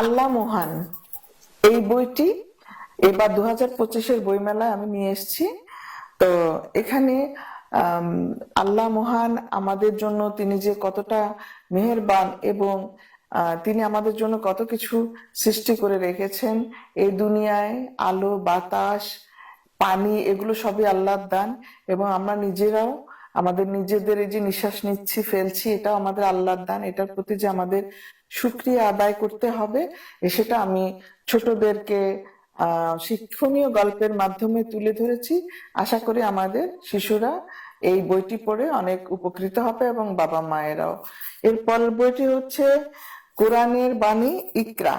আল্লাহ মহান। এই বইটি এবার দু হাজার পঁচিশের বইমেলায় আমি নিয়ে এসেছি। তো এখানে আল্লাহ মহান আমাদের জন্য তিনি যে কতটা মেহেরবান এবং তিনি আমাদের জন্য কত কিছু সৃষ্টি করে রেখেছেন, এই দুনিয়ায় আলো, বাতাস, পানি, এগুলো সবই আল্লাহর দান এবং আমরা নিজেরাও আমাদের নিজেদের এই যে নিঃশ্বাস নিচ্ছি, ফেলছি, এটাও আমাদের আল্লাহর দান, এটার প্রতি যে আমাদের সুক্রিয়া আদায় করতে হবে সেটা আমি ছোটদেরকে শিক্ষণীয় গল্পের মাধ্যমে তুলে ধরেছি। আশা করি আমাদের শিশুরা এই বইটি পড়ে অনেক উপকৃত হবে এবং বাবা মায়েরাও। এরপর বইটি হচ্ছে কোরআনের বাণী, ইকরা।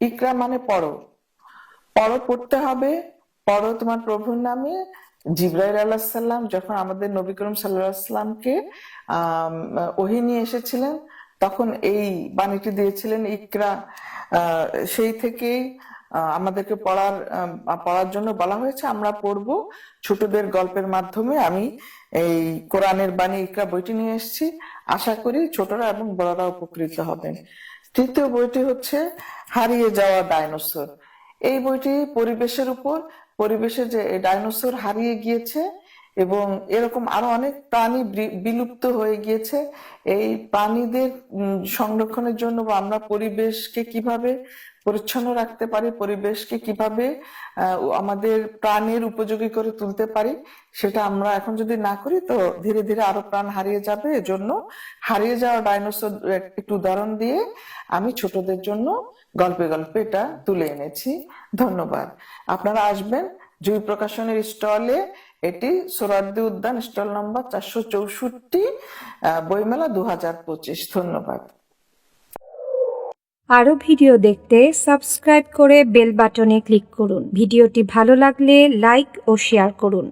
ইকরা মানে পড়ো। পড়ো পড়তে হবে পড়ো তোমার প্রভুর নামে জিব্রাইল আলাহিসাল্লাম যখন আমাদের নবী করিম আহ ওহি নিয়ে এসেছিলেন, তখন এই বাণীটি দিয়েছিলেন, ইকরা সেই থেকেই আমাদেরকে পড়ার পড়ার জন্য বলা হয়েছে, আমরা পড়ব ছোটদের গল্পের মাধ্যমে। আমি এই কোরআনের বাণী, ইকরা বইটি নিয়ে এসেছি। আশা করি ছোটরা এবং বড়রা উপকৃত হবেন। তৃতীয় বইটি হচ্ছে, হারিয়ে যাওয়া ডাইনোসর এই বইটি পরিবেশের উপর পরিবেশে যে ডাইনোসর হারিয়ে গিয়েছে এবং এরকম আরও অনেক প্রাণী বিলুপ্ত হয়ে গিয়েছে। এই প্রাণীদের সংরক্ষণের জন্য বা আমরা পরিবেশকে কীভাবে পরিচ্ছন্ন রাখতে পারি, পরিবেশকে কীভাবে আমাদের প্রাণের উপযোগী করে তুলতে পারি, সেটা আমরা এখন যদি না করি, তো ধীরে ধীরে আরও প্রাণ হারিয়ে যাবে। এজন্য হারিয়ে যাওয়া ডাইনোসর একটু উদাহরণ দিয়ে আমি ছোটদের জন্য গল্পে গল্পে এটা তুলে এনেছি। ধন্যবাদ। আপনারা আসবেন জুই প্রকাশনের স্টলে এটি সুরাদ্দি উদ্যান, স্টল নম্বর চারশো চৌষট্টি বইমেলা দু হাজার পঁচিশ। ধন্যবাদ। আরও ভিডিও দেখতে সাবস্ক্রাইব করে বেল বাটনে ক্লিক করুন। ভিডিওটি ভালো লাগলে লাইক ও শেয়ার করুন।